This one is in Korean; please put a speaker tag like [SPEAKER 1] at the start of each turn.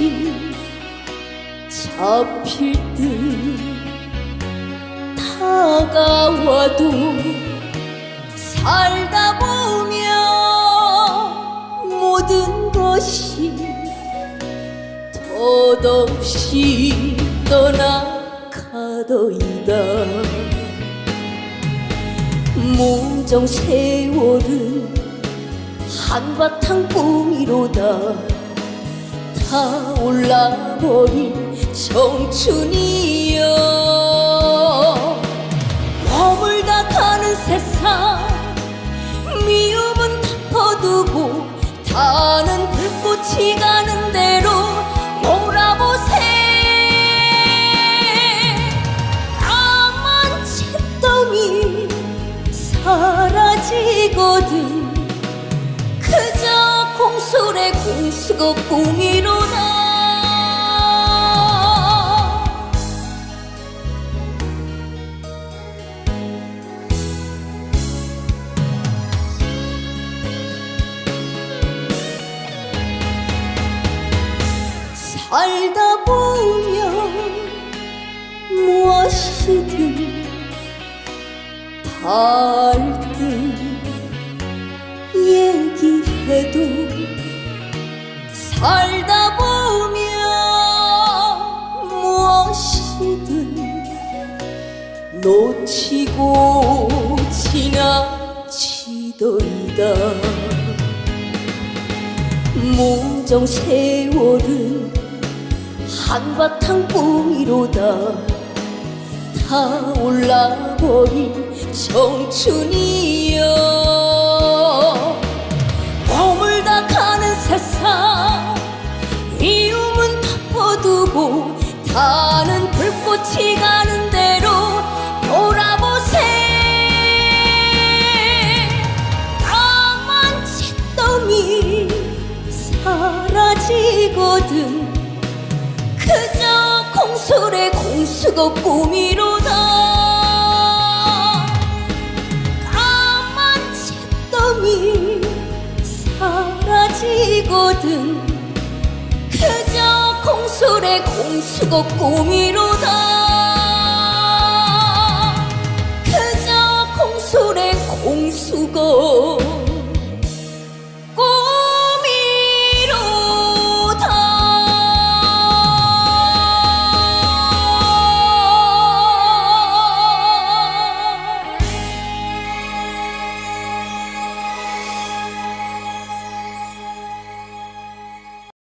[SPEAKER 1] 것이 잡힐 듯 다가와도 살다 보면 모든 것이 덧없이 떠나가더이다. 무정 세월은 한바탕 꿈이로다 타올라버린 청춘이 공수고 꿈이로다. 살다 보면 무엇이든 발등 얘기해도 살다 보면 무엇이든 놓치고 지나치더이다. 무정 세월은 한바탕 꿈이로다. 타올라버린 청춘이여 타는 불꽃이 가는 대로 돌아보세. 까만 잿더미 사라지거든. 그저 공술의 공수고 꿈이로다. 까만 잿더미 사라지거든 술의 공수고 꿈이로다